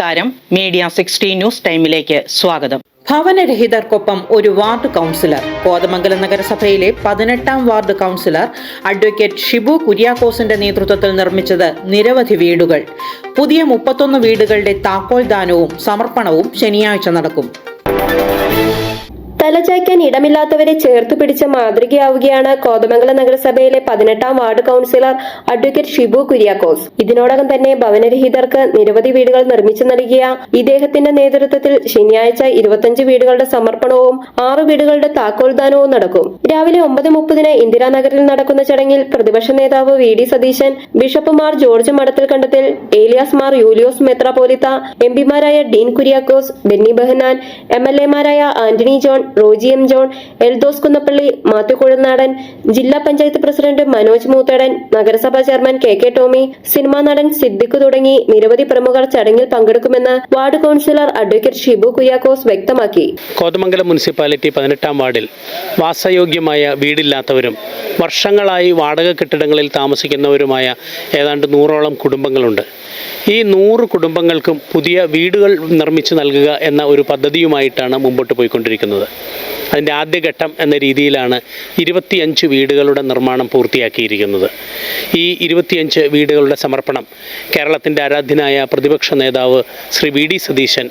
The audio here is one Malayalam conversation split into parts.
നമസ്കാരം. മീഡിയ സിക്സ്റ്റി ന്യൂസ് ടൈമിലേക്ക് സ്വാഗതം. ഭവനരഹിതർക്കൊപ്പം ഒരു വാർഡ് കൗൺസിലർ. കോതമംഗലം നഗരസഭയിലെ പതിനെട്ടാം വാർഡ് കൗൺസിലർ അഡ്വക്കേറ്റ് ഷിബു കുര്യാക്കോസിന്റെ നേതൃത്വത്തിൽ നിർമ്മിച്ചത് നിരവധി വീടുകൾ. പുതിയ മുപ്പത്തൊന്ന് വീടുകളുടെ താക്കോൽ ദാനവും സമർപ്പണവും ശനിയാഴ്ച നടക്കും. തലചായ്ക്കാൻ ഇടമില്ലാത്തവരെ ചേർത്ത് പിടിച്ച മാതൃകയാവുകയാണ് കോതമംഗലം നഗരസഭയിലെ പതിനെട്ടാം ward councillor advocate Shibu Kuriakose. ഇതിനോടകം തന്നെ ഭവനരഹിതർക്ക് നിരവധി വീടുകൾ നിർമ്മിച്ചു നൽകിയ ഇദ്ദേഹത്തിന്റെ നേതൃത്വത്തിൽ ശനിയാഴ്ച ഇരുപത്തഞ്ച് വീടുകളുടെ സമർപ്പണവും ആറ് വീടുകളുടെ താക്കോൽദാനവും നടക്കും. രാവിലെ ഒമ്പത് മുപ്പതിന് ഇന്ദിരാനഗറിൽ നടക്കുന്ന ചടങ്ങിൽ പ്രതിപക്ഷ നേതാവ് V D Satheesan bishop Mar George Madathikandathil Elias Mar Julios മെത്രാപോലിത്ത M പിമാരായ Dean Kuriakose Benny Behanan M L എമാരായ Antony John Roji M John Eldose Kunnappilly Mathew Kuzhalnadan ജില്ലാ പഞ്ചായത്ത് പ്രസിഡന്റ് മനോജ് മൂത്തേടൻ നഗരസഭാ chairman K K Tomy cinema നടൻ സിദ്ദിഖ് തുടങ്ങി നിരവധി പ്രമുഖർ ചടങ്ങിൽ പങ്കെടുക്കുമെന്ന് ward councillor advocate Shibu Kuriakose വ്യക്തമാക്കി. കോതമംഗലം മുനിസിപ്പാലിറ്റി പതിനെട്ടാം വാർഡിൽ വാസയോഗ്യമായ വീടില്ലാത്തവരും വർഷങ്ങളായി വാടക കെട്ടിടങ്ങളിൽ താമസിക്കുന്നവരുമായ ഏതാണ്ട് നൂറോളം കുടുംബങ്ങളുണ്ട്. ഈ നൂറ് കുടുംബങ്ങൾക്കും പുതിയ വീടുകൾ നിർമ്മിച്ചു നൽകുക എന്ന ഒരു പദ്ധതിയുമായിട്ടാണ് മുമ്പോട്ട് പോയിക്കൊണ്ടിരിക്കുന്നത്. അതിന്റെ ആദ്യഘട്ടം എന്ന രീതിയിലാണ് ഇരുപത്തിയഞ്ച് വീടുകളുടെ നിർമ്മാണം പൂർത്തിയാക്കിയിരിക്കുന്നത്. ഈ ഇരുപത്തിയഞ്ച് വീടുകളുടെ സമർപ്പണം കേരളത്തിന്റെ ആരാധ്യനായ പ്രതിപക്ഷ നേതാവ് ശ്രീ വി ഡി സതീശൻ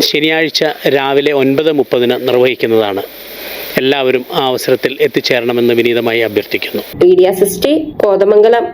ശനിയാഴ്ച രാവിലെ ഒൻപത് മുപ്പതിന് നിർവഹിക്കുന്നതാണ്. എല്ലാവരും ആ അവസരത്തിൽ എത്തിച്ചേരണമെന്ന് വിനീതമായി അഭ്യർത്ഥിക്കുന്നു. കോതമംഗലം.